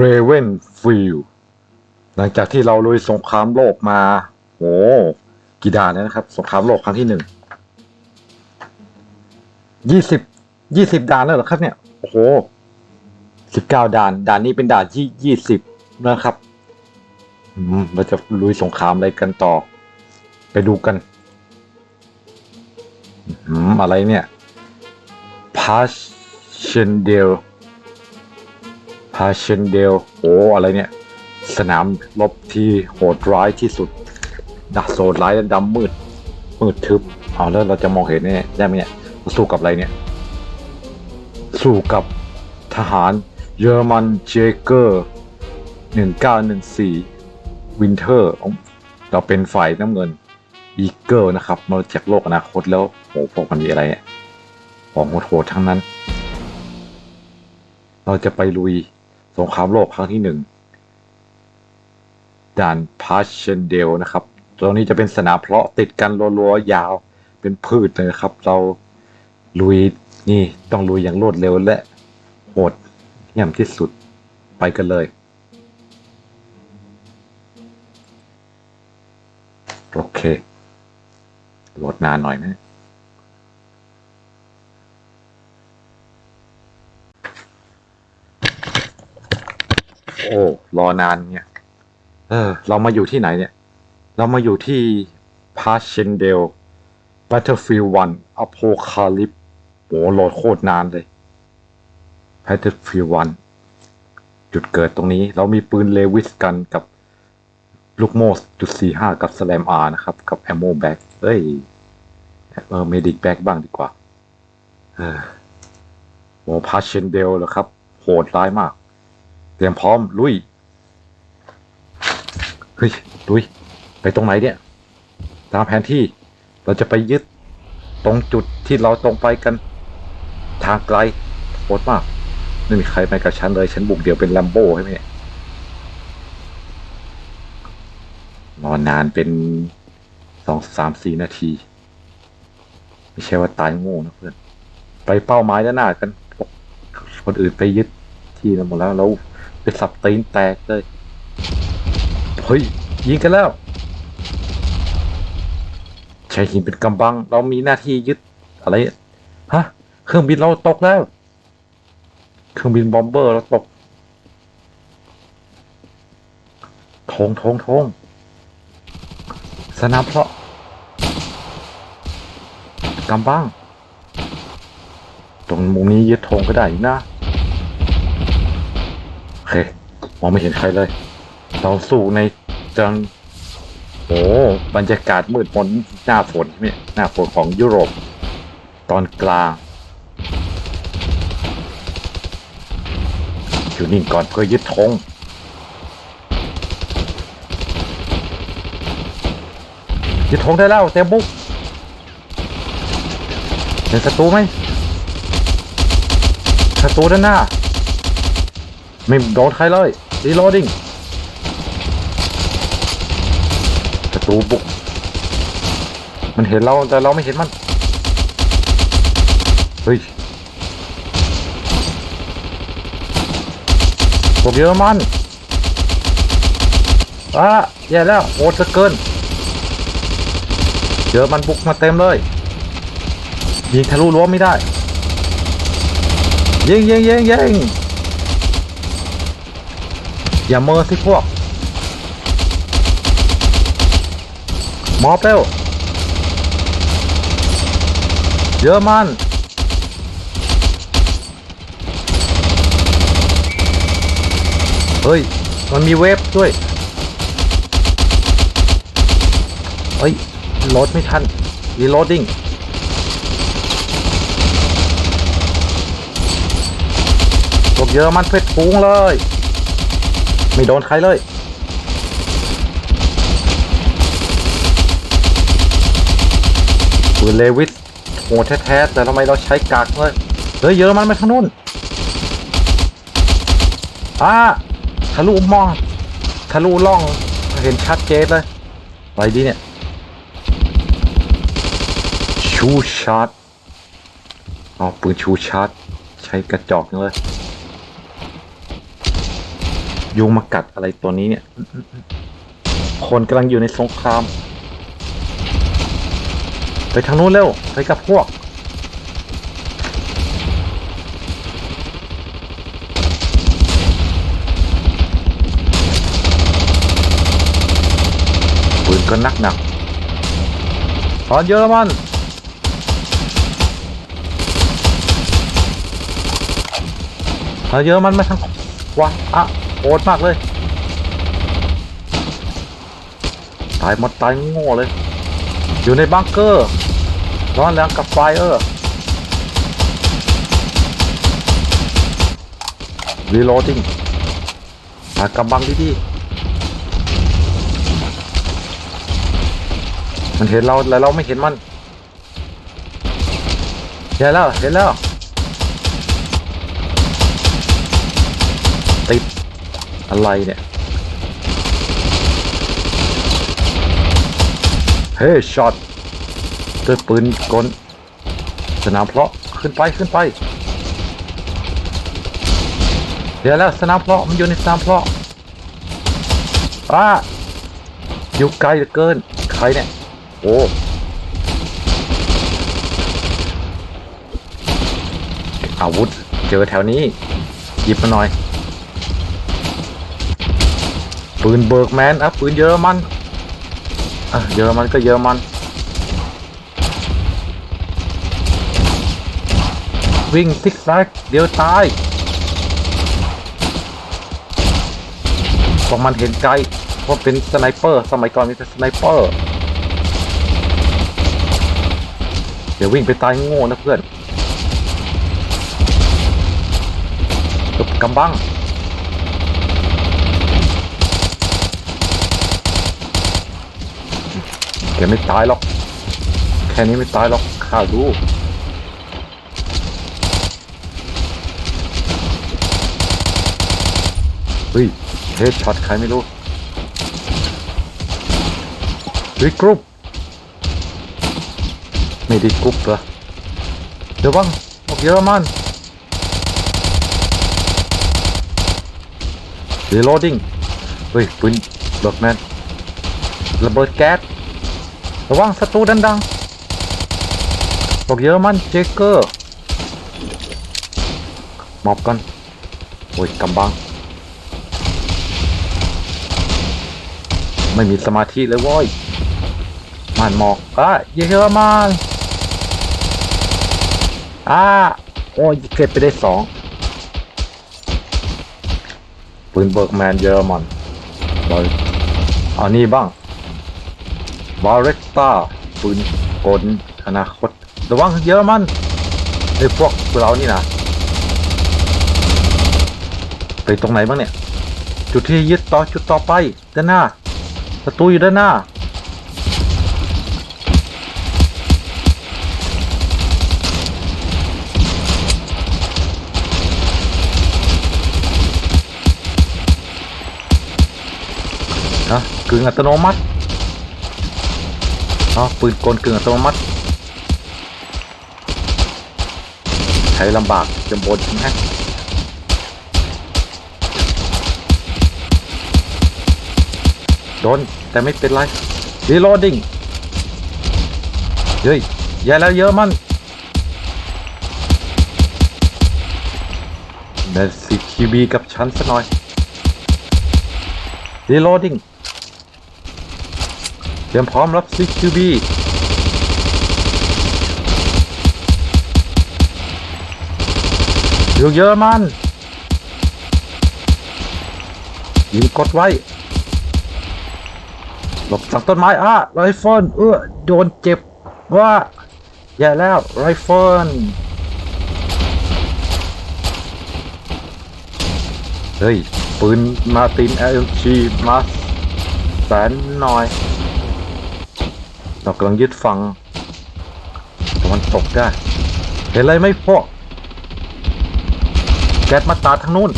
เรเวนฟิลหลังจากที่เราลุยสงครามโลกมา โอ้กี่ด่านแล้วนะครับ สงครามโลกครั้งที่หนึ่งยี่สิบยี่สิบด่านแล้วเหรอครับเนี่ย โอ้โหสิบเก้าด่าน ด่านนี้เป็นด่านที่ยี่สิบนะครับเราจะลุยสงครามอะไรกันต่อ ไปดูกันอะไรเนี่ยพาชเชนเดลาเชนเดลโอ้อะไรเนี่ย สนามรบที่โหดร้ายที่สุดดักโซดร้ายและดำมืด มืดทึบเอาแล้วเราจะมองเห็นเนี่ยได้ไหมเนี่ยสู้กับอะไรเนี่ย สู้กับทหารเยอรมันเจเกอร์1914วินเทอร์เราเป็นฝ่ายน้ำเงินอีเกิลนะครับมาจากโลกอนาคตแล้วโหพวกมันมีอะไรของโหดๆทั้งนั้น เราจะไปลุย สงครามโลกครั้งที่หนึ่งด่านพาเชนเดลนะครับ ตรงนี้จะเป็นสนามเพาะติดกันรัวๆยาวเป็นพืชเลยครับ เราลุยนี่ต้องลุยอย่างรวดเร็วและโหดเยี่ยมที่สุดไปกันเลยโอเคโหลดนานหน่อยนะ โอ้รอนานเนี่ยเออ เรามาอยู่ที่ไหนเนี่ย เรามาอยู่ที่พาเชนเดล Battlefield 1 Apocalypse โหโหลดโคตรนานเลย Battlefield 1 จุดเกิดตรงนี้ เรามีปืนเลวิสกันกับลูกโม่จุดสี่ห้ากับสแลมอาร์นะครับ กับแอมโมแบ็กเอ้ยเออเมดิกแบ็กบ้างดีกว่าเออโหพาเชนเดลเหรอครับ โหดร้ายมาก ตรียมพร้อม ลุย เฮ้ย ลุย ไปตรงไหนเนี่ย ตามแผนที่เราจะไปยึดตรงจุดที่เราตรงไปกัน ทางไกลโหดมาก ไม่มีใครไปกับฉันเลย ฉันบุกเดี่ยวเป็นแลมโบ้ใช่ไหมเนี่ยนอนนานเป็นสองสามสี่นาที ไม่ใช่ว่าตายโง่นะเพื่อน ไปเป้าหมายด้านหน้ากัน คนอื่นไปยึดที่นั้นหมดแล้วเรา ไปสับตีนแตกเลย เฮ้ย ยิงกันแล้วใช้หินเป็นกำบัง เรามีหน้าที่ยึดอะไร ฮะ เครื่องบินเราตกแล้ว เครื่องบินบอมเบอร์เราตกทงทงทงสนามเพาะกำบัง ตรงมุมนี้ยึดธงก็ได้นะ เคมองไม่เห็นใครเลย เราสู้ในจังโอ้บรรยากาศมืดมนหน้าฝนใช่ไหมหน้าฝนของยุโรป ตอนกลางอยู่นิ่งก่อนเพื่อยึดธงยึดธงได้แล้วเต็มบุกเห็นศัตรูไหมศัตรูด้านหน้า ไม่โดนใครเลยรีโหลดิ้งศัตรูบุก มันเห็นเราแต่เราไม่เห็นมัน เฮ้ยพวกเยอรมันอะแย่แล้วโหดเหลือเกินเยอรมันบุกมาเต็มเลย ยิงทะลุรั้วไม่ได้ ยิงยิงยิงยิง อย่าเมอสิพวก มอบเร็วเยอรมันเฮ้ย มันมีเวฟด้วย เฮ้ยโหลดไม่ทันรีโหลดดิ้งพวกเยอรมันเพชรฟูงเลย ไม่โดนใครเลยปืนเลวิสโหแท้ๆแต่ทำไมเราใช้กากเลยเฮ้ยเยอรมันมาทางนู้นอ่าทะลุมองทะลุล่องเห็นชัดเจนเลยอะไรดีเนี่ยชูชาร์จอ๋อปืนชูชาร์จใช้กระจอกเลย ยุงมากัดอะไรตัวนี้เนี่ย คนกำลังอยู่ในสงคราม ไปทางนู้นเร็ว ไปกับพวก ปืนก็นักหนักตอนเยอรมันตอนเยอรมันมาทางขวาอะ โอดมากเลย ตายมดตายโง่เลย อยู่ในบังเกอร์ร้อนแรงกับไฟเออร์รีโหลดิ้งหากำบังดีๆมันเห็นเราแต่เราไม่เห็นมันเห็นแล้วเห็นแล้ว อะไรเนี่ย เฮ้ยช็อตด้วยปืนกลสนามเพลาะขึ้นไปขึ้นไป เดี๋ยวแล้วสนามเพลาะมันอยู่ในสนามเพลาะอ้าอยู่ไกลเหลือเกิน ใครเนี่ย โอ้อาวุธ เจอแถวนี้ หยิบมาหน่อย ปืนเบิร์กแมนอะปืนเยอรมันอะเยอรมันก็เยอรมัน วิ่งซิกแซกเดี๋ยวตายพวกมันเห็นไกลว่าะเป็นสไนเปอร์ สมัยก่อนมีแต่สไนเปอร์ เดี๋ยววิ่งไปตายโง่นะเพื่อนกำบัง แกไม่ตายหรอก แค่นี้ไม่ตายหรอกข้ารู้เฮ้ยเฮดช็อตใครไม่รู้เฮ้ยกรุ๊ปไม่ได้กรุ๊ปเหรอเดี๋ยวบ้างออกเยอรมันรีโหลดิ้งเฮ้ยปืนบิร์กแมนระเบิดแก๊ส ระวังศัตรูดันดังบอกเยอรมันเจเกอร์มอบกันโอ้ยกำบัง ไม่มีสมาธิเลยว้ยมันหมอกอะเยอรมันอ่าโอ้ยเก็บไปได้สองปืนเบิร์กแมนเยอรมันบอยเอานี่บ้าง บาเรตตาปืนกลอนาคต ระวังเยอรมันไอ้พวกเรานี่นะไปตรงไหนบ้างเนี่ย จุดที่ยึดต่อจุดต่อไป ด้านหน้าประตูอยู่ด้านหน้า นะกึ่งอัตโนมัติ อ๋อปืนกลกึ่งอัตโนมัติใช้ลำบากจำบนใช่ไหมโดน แต่ไม่เป็นไรรีโหลดดิ้งเฮ้ยแย่แล้วเยอะมันเดซีคิบีกับฉันสักหน่อยรีโหลดดิ้ง เตรียมพร้อมรับ CQB อยู่เยอรมันยิงกดไว้ หลบจากต้นไม้อะไรเฟิลเออโดนเจ็บว่าแย่แล้วไรเฟิลเฮ้ย ปืนมาติน LG มาแสนหน่อย เรากำลังยึดฝั่งตะวันตกได้ เห็นอะไรไหมพวกแก๊สมาตาทางนู้น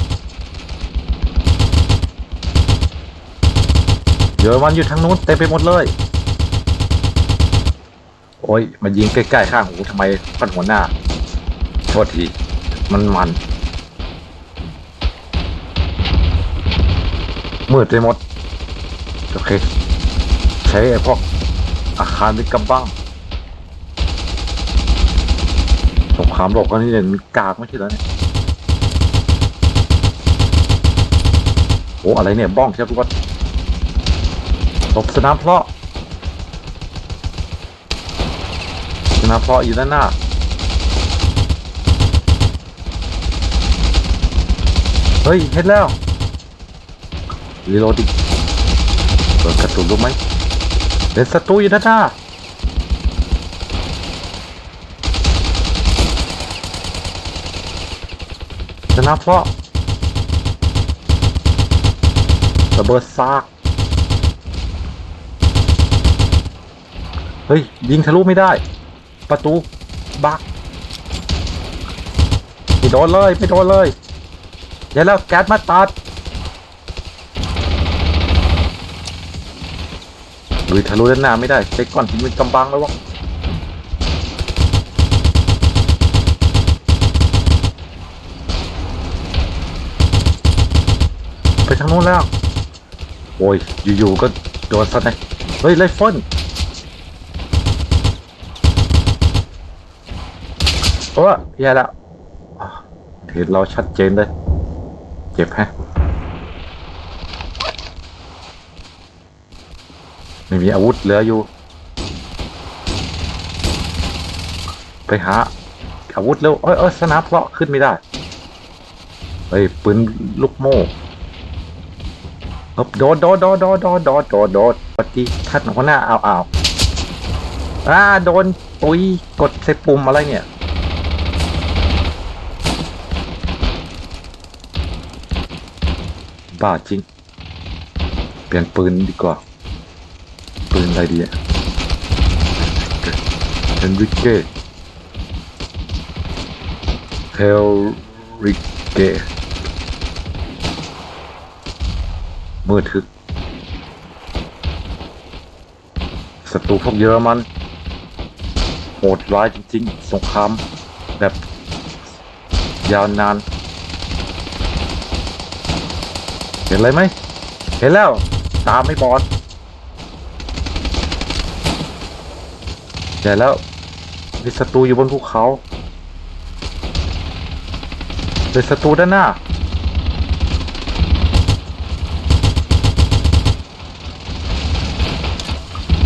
เยอรมันอยู่ทางนู้นเต็มไปหมดเลย โอ้ยมายิงใกล้ๆข้างหูทำไมพันหัวหน้า โทษที มันมัน มืดไปหมด โอเค ใช้ไอ้พวก อาคารเป็นกำบังสงครามโลกครั้งนี้เนี่ยมีกากไม่ใช่เหรอเนี่ยโอ้อะไรเนี่ยบ้องใช่ไหมทุกคนตบสนามเพาะสนามเพาะอยู่ด้านหน้าเฮ้ยเห็นแล้วรีโหลดอีกเปิดกระสุนรู้ไหม เป็นศัตรูอยู่ด้านหน้าชนะเพราะระเบิดซาก เฮ้ย ยิงทะลุไม่ได้ ประตู บักไม่โดนเลย ไม่โดนเลย เดี๋ยวแล้วแก๊สมาตัด ลุยทะลุด้านหน้าไม่ได้เช็คก่อนที่มันกำบังแล้ววะไปทางโน้นแล้ว โอ้ย อยู่ ๆ ก็โดนซะไงเฮ้ยไลฟ์ฟอนโอ้ยแย่แล้วเห็นเราชัดเจนเลย เจ็บแฮะ ไม่มีอาวุธเหลืออยู่ ไปหาอาวุธเร็วเอ้ยเอ้ยสนับเพาะขึ้นไม่ได้เฮ้ยปืนลูกโม่เอ้ยโดดโดดโดดโดดโดดโดดโดดโดดปฏิท่านหัวหน้าเอาเอาอ่าโดนตุยกดใส่ปุ่มอะไรเนี่ยบ้าจริง เปลี่ยนปืนดีกว่า ปืนอะไรดีอะเฮนริเก้เฮลริเก้มืดทึกศัตรูพวกเยอรมันโหดร้ายจริงๆ สงครามแบบยาวนาน เห็นอะไรไหม เห็นแล้ว ตามไม่บอด ใหญ่แล้วมีศัตรูอยู่บนภูเขาเป็นศัตรูด้านหน้า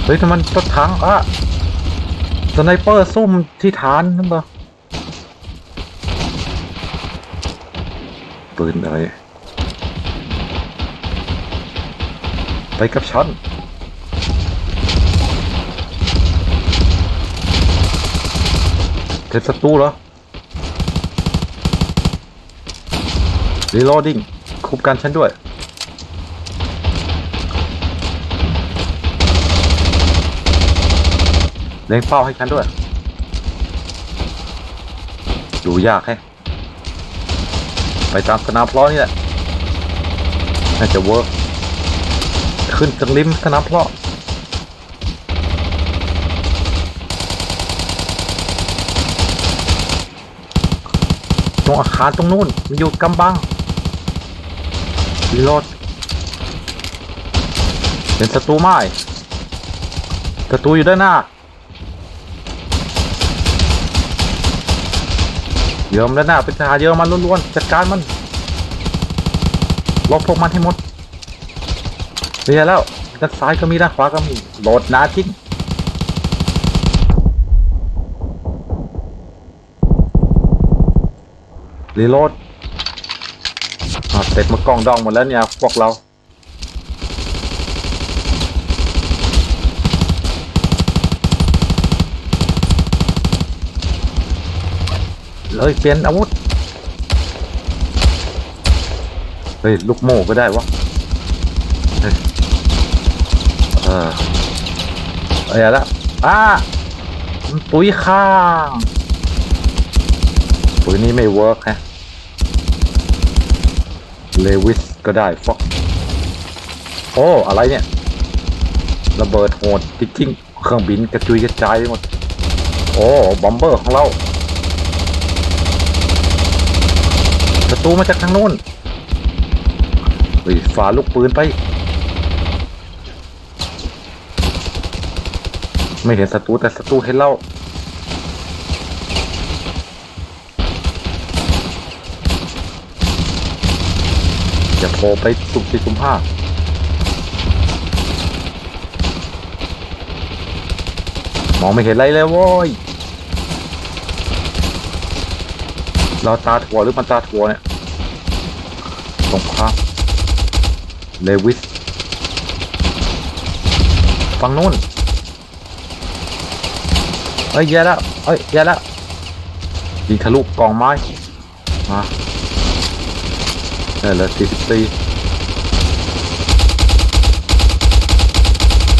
เฮ้ยทำไมรถถังอะสไนเปอร์ซุ่มที่ฐานนั่นปะปืนอะไร ไปกับฉัน เห็นศัตรูเหรอรีโหลดดิ้งคุมกันฉันด้วย เล็งเป้าให้ฉันด้วย ดูยากแฮะไปตามสนามพล้อนี่แหละ น่าจะเวิร์กขึ้นจากริมสนามพาะ ตรงอาคารตรงนู้นมันอยู่กำบังรีโหลดเป็นศัตรูไม้ศัตรูอยู่ด้านหน้าเยอมด้านหน้าเป็นทหารเยอรมันล้วนๆจัดการมันลบพวกมันให้หมดเรียแล้วด้านซ้ายก็มีด้านขวาก็มีโหลดนาจริง รีโหลดอะเสร็จมากล้องดองหมดแล้วเนี่ยพวกเราเลยเปลี่ยนอาวุธ เฮ้ย ลูกโม่ก็ได้วะเฮ้ยออเอาอย่าละอ่าปุ๋ยข้าง ปุ๋ยนี้ไม่เวิร์กฮะ เลวิสก็ได้ฟอกโอ้อะไรเนี่ย ระเบิดโหดจริงๆเครื่องบินกระจุยกระจายไปหมด โอ้บอมเบอร์ของเราศัตรูมาจากทางนู้นฮ้ยฝาลูกปืนไป ไม่เห็นศัตรูแต่ศัตรูเห็นเรา จะโผล่ไปสุ่มสี่สุ่มห้ามองไม่เห็นอะไรเลยโว้ย เราตาถั่วหรือมันตาถั่วเนี่ยสงครามเลวิสฝั่งนู้นเอ้ยแย่แล้วเอ้ยแย่แล้วยิงทะลุกองไม้ มา ได้แล้วสี่สิบสี่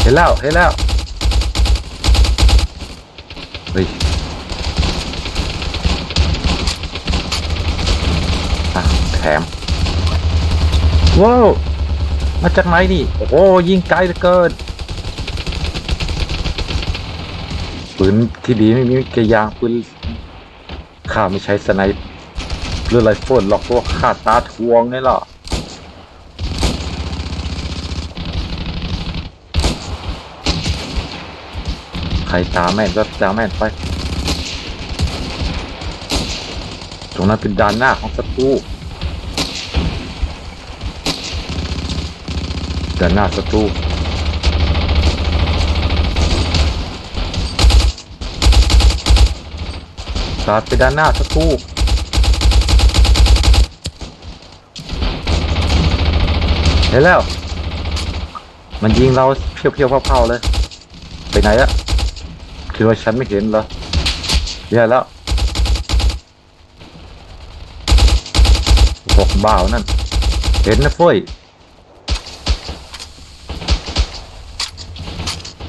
เห็นแล้วเห็นแล้วเฮ้ยอะแถมว้าวมาจากไหนนี่โอ้โหยิงไกลเหลือเกินปืนที่ดีไม่มีกระยางปืนข้าไม่ใช้สไนป์ หรือไรเฟิลหรอกตัวข้าตาทวงไงล่ะใครตาแม่นก็ตาแม่นไป ตรงนั้นเป็นด้านหน้าของศัตรูด้านหน้าศัตรูสาดไปด้านหน้าศัตรู เห็นแล้ว มันยิงเราเพียวๆเผาๆเลย ไปไหนอะคือว่าฉันไม่เห็นเหรอแย่แล้วพวกบ่าวนั่น เห็นนะเฟ้ย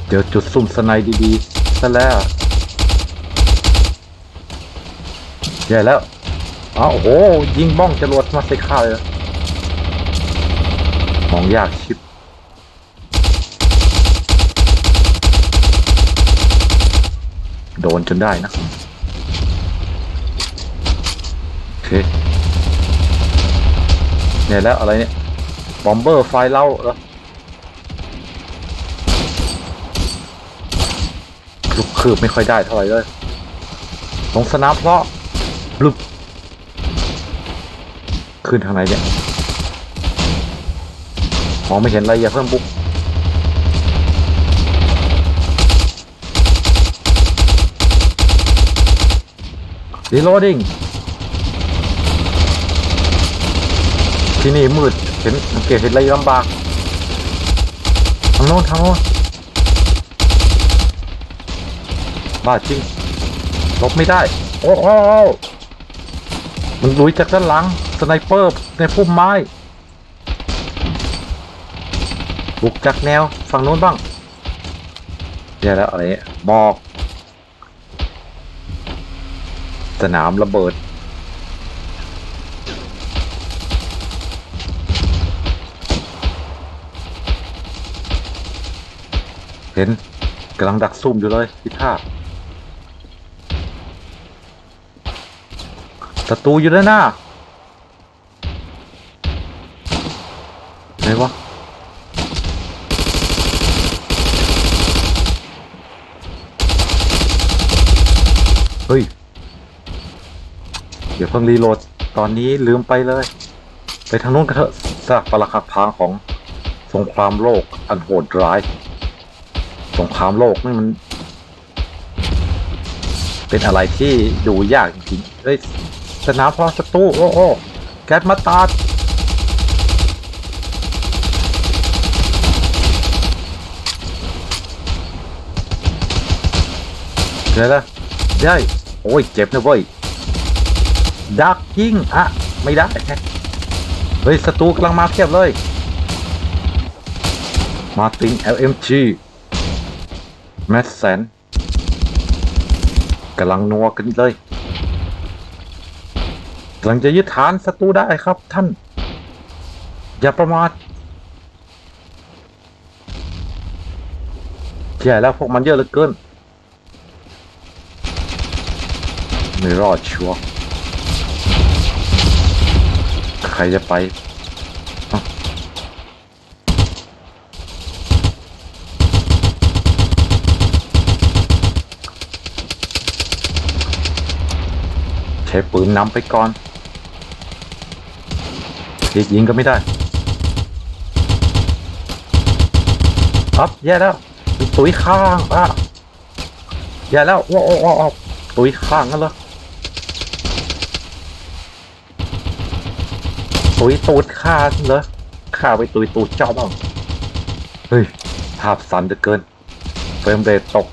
เจอจุดซุ่มสไนด์ดีๆซะแล้วแย่แล้ว อ้าวโอ้โห ยิงบ้องจรวดมาใส่ข้าเลย มองยากชิบโดนจนได้นะโอเคเนี่ยแล้วอะไรเนี่ย บอมเบอร์ไฟเล่าเหรอลูกคืบไม่ค่อยได้เท่าไหร่เลยลงสนามเพราะบลุบขึ้นทางไหนเนี่ย มองไม่เห็นอะไรอย่าเพิ่มบุก reloading ที่นี่มืดเห็นเกตเห็นอะไรลำบากทางโน้นทางโน้นบ้าจริงลบไม่ได้ โอ้โอ้โอ้มันลุยจากด้านหลัง สไนเปอร์ในพุ่มไม้ บุกจากแนวฝั่งโน้นบ้างแย่แล้วอะไรเนี่ยหมอกสนามระเบิด เห็นกำลังดักซุ่มอยู่เลยพิท่าศัตรูอยู่ด้านหน้าไหนวะ เฮ้ย เดี๋ยวเพิ่งรีโหลด ตอนนี้ลืมไปเลย ไปทางนู้นกันเถอะซากปรักหักพังของสงครามโลกอันโหดร้าย สงครามโลกนี่มัน เป็นอะไรที่ดูยากจริงๆเฮ้ยสนามพอศัตรูโอ้โอ้แก๊สมาตาดเจอแล้วได้ โอ้ย เจ็บนะเว้ย ดักยิงอะไม่ได้เฮ้ยศัตรูกำลังมาเพียบเลย มาติง LMG แมสแสนกำลังนัวกันเลยกำลังจะยึดฐานศัตรูได้ครับท่าน อย่าประมาทแย่แล้วพวกมันเยอะเหลือเกิน ไม่รอดชัวร์ ครจะไปใช้ปืนนำไปก่อนทียิงก็ไม่ได้อ๊อบแย่แล้ว ตุ้ยข้างอะแย่แล้วโอ้โอ้โอ้ตุ้ยข้างนั่นเหรอ ตุ้ยตูดข้าเหรอข้าไปตุยตูดเจ้าบ้างเฮ้ยภาพสั่นเหลือเกินเฟรมเรทตก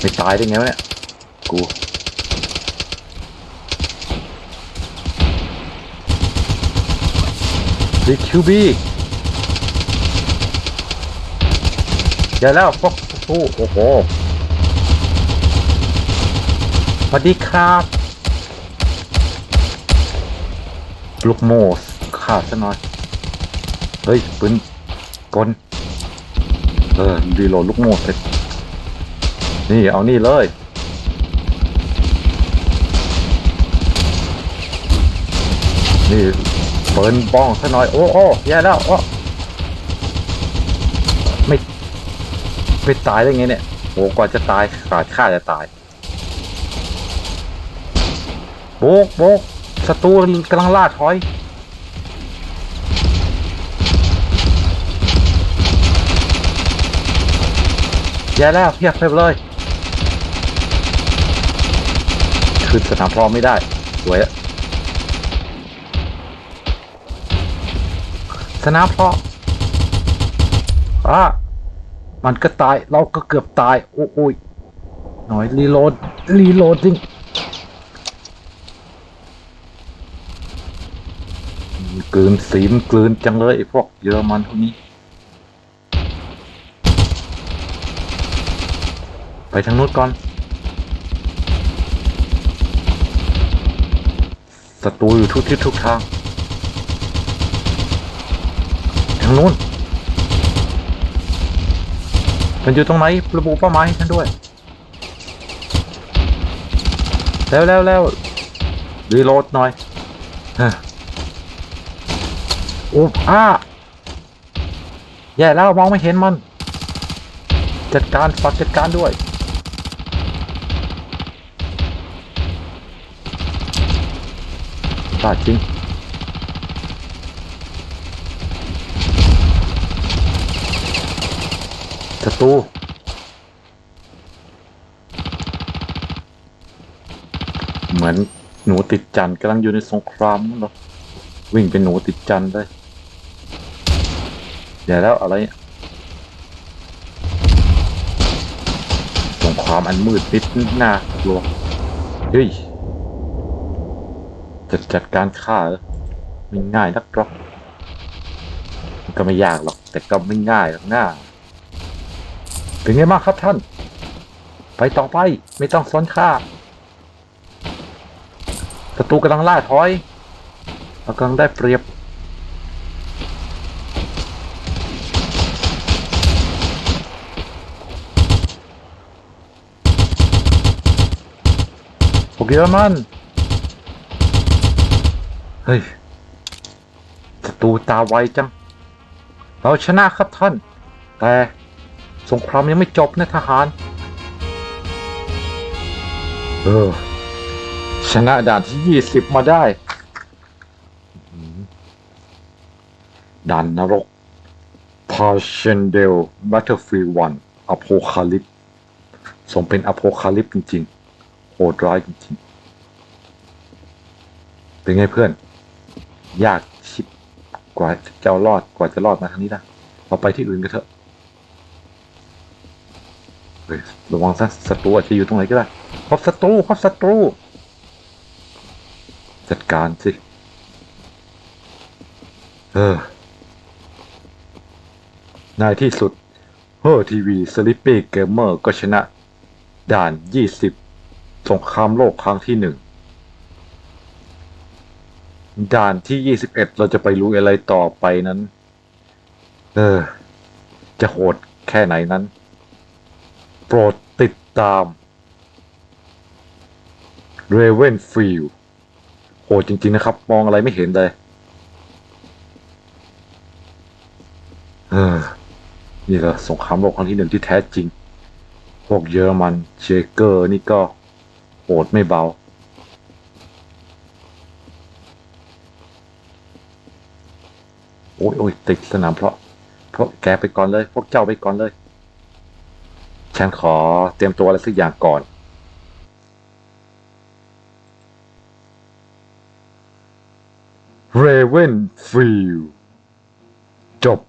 ไม่ตายได้ไงวะเนี่ยกูดีคิวบีเดี๋ยวแล้วพวกผู้โอ้โหสวัสดีครับ ลูกโมสขาดซะหน่อย เฮ้ยปืนกลเออรีโหลดลูกโมสเสร็จ นี่เอานี่เลย นี่เปิดบ้องซะหน่อย โอ้โอ้แย่แล้วโอ้ไม่ไม่ตายได้ไงเนี่ยโอ้กว่าจะตายขาดค่าจะตายโบกโบก ศัตรูกำลังล่าถอย แย่แล้วเพียบเพียบเลยขึ้นสนามพร้อมไม่ได้ สวยอะสนามพร้อมอะมันก็ตายเราก็เกือบตาย โอ้โอ้ยหน่อยรีโหลดรีโหลดจริง กลืนสีมนกลืนจังเลยไอ้พวกเยอรมันพวกนี้ ไปทางนู้นก่อนศัตรูอยู่ทุกทิศทุกทาง ทางนู้น มันอยู่ตรงไหน ระบุเป้าหมายให้ฉันด้วย แล้วแล้วแล้วรีโหลดหน่อยฮะ โอ้อ้าแย่แล้วมองไม่เห็นมัน จัดการฝากจัดการด้วยบาดจริงศัตรูเหมือนหนูติดจันทร์กำลังอยู่ในสงครามนั่นเหรอวิ่งเป็นหนูติดจันทร์เลยเดี๋ยวแล้วอะไรเนี่ยสงครามอันมืดมิดหน่ากลัวเฮ้ยจะจัดการฆ่าไม่ง่ายนักหรอกมันก็ไม่ยากหรอก แต่ก็ไม่ง่ายหรอกหน้าเป็นไงบ้างครับท่าน ไปต่อไปไม่ต้องสนค่าศัตรูกำลังล่าถอยเรากำลังได้เปรียบ พวกเยอรมันเฮ้ยศัตรูตาไวจัง เราชนะครับท่าน แต่สงครามยังไม่จบนะทหาร เออ ชนะด่านที่ยี่สิบมาได้ ด่านนรกพาเชนเดลบัตเตอร์ฟิลวันอโพคาลิปสมเป็นอโพคาลิปจริง ๆ ดร้ายจริงๆเป็นไงเพื่อน ยากชิบกว่าจะเอารอดกว่าจะรอดมาทางนี้ได้เราไปที่อื่นกันเถอะเฮ้ยระวังซะศัตรูอาจจะอยู่ตรงไหนก็ได้พบศัตรูพบศัตรู จัดการสิ เออในที่สุดเฮอร์ทีวีสลิปปี้เกมเมอร์ก็ชนะ ด่าน 20 สงครามโลกครั้งที่หนึ่งด่านที่21เราจะไปรู้อะไรต่อไปนั้น เออ จะโหดแค่ไหนนั้น โปรดติดตาม Ravenfield โหดจริง ๆ นะครับ มองอะไรไม่เห็นเลยเออนี่แหละสงครามโลกครั้งที่หนึ่งที่แท้จริง พวกเยอรมันเชเกอร์นี่ก็ หดไม่เบา โอ้ยโอ้ยติดสนามเพราะเพราะแกไปก่อนเลย พวกเจ้าไปก่อนเลย ฉันขอเตรียมตัวอะไรสักอย่างก่อนเรเวนฟิลจบ